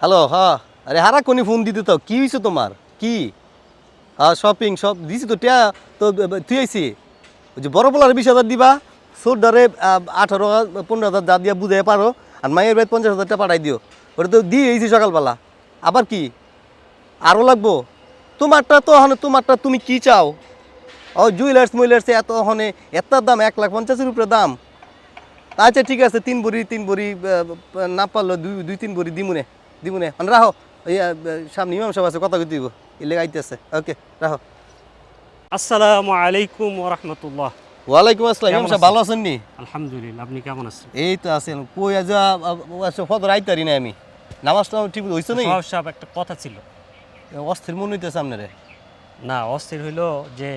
Hello হ্যাঁ আরে হারা কোনি ফোন দিতে তো? কি হয়েছে তোমার? কি? হ্যাঁ শপিং সব দিছি তো টিয়া, তো তুই আইছি। ওই যে বড় পোলার বিশ হাজার দিবা সোর ধরে আঠারো পনেরো হাজার যা দিয়া বুঝে পারো, আর মায়ের বেদ পঞ্চাশ হাজার টাকা পাঠাই দিও। ওটা তো দিয়ে এইছি সকালবেলা। আবার কি? আরও লাগবো? তোমারটা তো হনে, তোমারটা তুমি কি চাও? ও জুয়েলার্স মুইলার্স এত হনে, এত দাম, এক লাখ পঞ্চাশের উপরে দাম। আচ্ছা ঠিক আছে, তিন বড়ি তিন বড়ি না পারল দুই দুই, তিন বড়ি দিমুনে। রাহো সামনে ইমাম সাহেব আছে কথা দিব। ইলে ওকে রাহো আসসালামু আলাইকুম রহমতুল্লাহ। ওয়ালাইকুম আসসালাম। ইমাম সাহেব ভালো আছেন নি? আলহামদুলিল্লাহ আপনি কেমন আছেন? এই তো আছেন কই আজ আচ্ছা ফদর আইতারি না আমি। নামাজটা ঠিক হইছে নি? সহজ সাহেব একটা কথা ছিল। অস্থির মনে হইতেছে আপনারে। না অস্থির হইল যে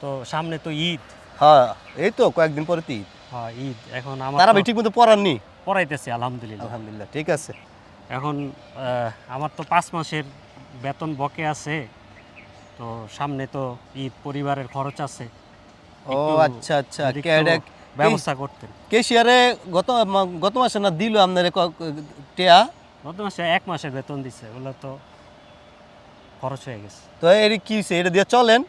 তো সামনে তো ঈদ। হ্যাঁ এই তো কয়েকদিন পরে তিন হ্যাঁ ঈদ। এখন আমার তারা ঠিক মতো পড়াননি? পড়াইতেছে আলহামদুলিল্লাহ। আলহামদুলিল্লাহ ঠিক আছে। এখন আমার তো পাঁচ মাসের বেতন বকে আছে তো সামনে তো ঈদ পরিবারের খরচ আছে। ও আচ্ছা আচ্ছা ব্যবস্থা করতেন। কেশিয়ারে গত গত মাসে না দিল আপনার টিয়া? গত মাসে এক মাসের বেতন দিচ্ছে ওগুলো তো খরচ হয়ে গেছে। তো এর কি হইছে? এটা দিয়ে চলেন।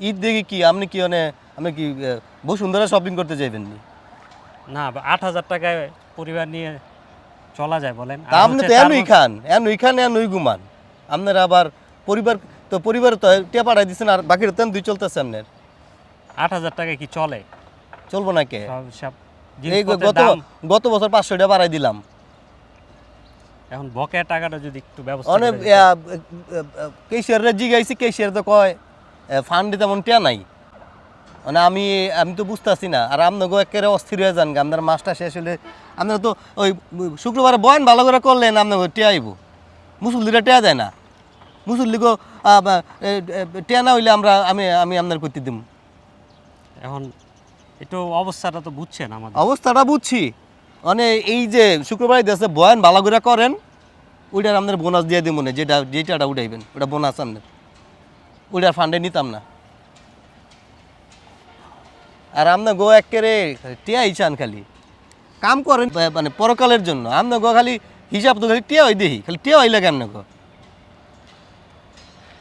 ঈদ দেখি কি আপনি কি মানে আপনি কি বহু বসুন্ধরা শপিং করতে যাইবেন নি না আট হাজার টাকায় পরিবার নিয়ে চলা যায় বলেন। আপনি তো এনুই খান এনুই খান এনুই ঘুমান। আপনার আবার পরিবার তো পরিবার তো টিয়া পাঠাই দিচ্ছেন আর বাকিটা তো দুই চলতেছে আপনার। আট হাজার টাকায় কি চলে? চলবো না কে? এই গত গত বছর পাঁচশো টাকা বাড়াই দিলাম। এখন বকেয়া টাকাটা যদি একটু ব্যবস্থা অনেক করে দিতেন। কেশিয়ারে জিগাইছি কেশিয়ার তো কয় ফান্ড তেমন টিয়া নাই। মানে আমি আমি তো বুঝতেছি না। আর আপনাকে একেবারে অস্থির হয়ে যান আপনার মাসটা শেষ হলে আপনারা তো ওই শুক্রবারে বয়ান ভালো করে করলেন আপনাকে টিয়া আইব। মুসল্লিরা টিয়া যায় না। মুসল্লিগো টিয়া না হইলে আমরা আমি আমি আপনার করতে দিব এখন একটু অবস্থাটা তো বুঝছেন আমাদের। অবস্থাটা বুঝছি। মানে এই যে শুক্রবারে দেশে বয়ান ভালো করে করেন ওইটার আপনার বোনাস দিয়ে দিব না যেটা যেটাটা উঠাইবেন ওটা বোনাস আপনার ওইটার ফান্ডে নিতাম না। আর আপনার গো একেরে টিয়াই চান খালি। কাম করেন মানে পরকালের জন্য। আপনার গো খালি হিসাব তো খালি টিয়া হই দেখি খালি টিয়া হইলে কেন গো।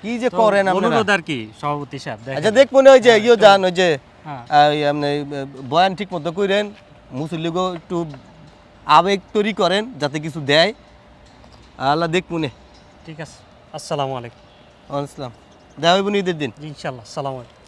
কি যে করেন আপনারা অনুরোধ আর কি সভাপতি সাহেব আচ্ছা দেখব না ওই যে ইয়ে যান ওই যে হ্যাঁ। আপনি বয়ান ঠিক মতো করেন মুসল্লিগো একটু আবেগ তৈরি করেন যাতে কিছু দেয়। আল্লাহ দেখ মনে ঠিক আছে আসসালামু আলাইকুম। আসসালাম। দেওয়া হইব ঈদের দিন। ইনশাল্লাহ আসসালামু আলাইকুম।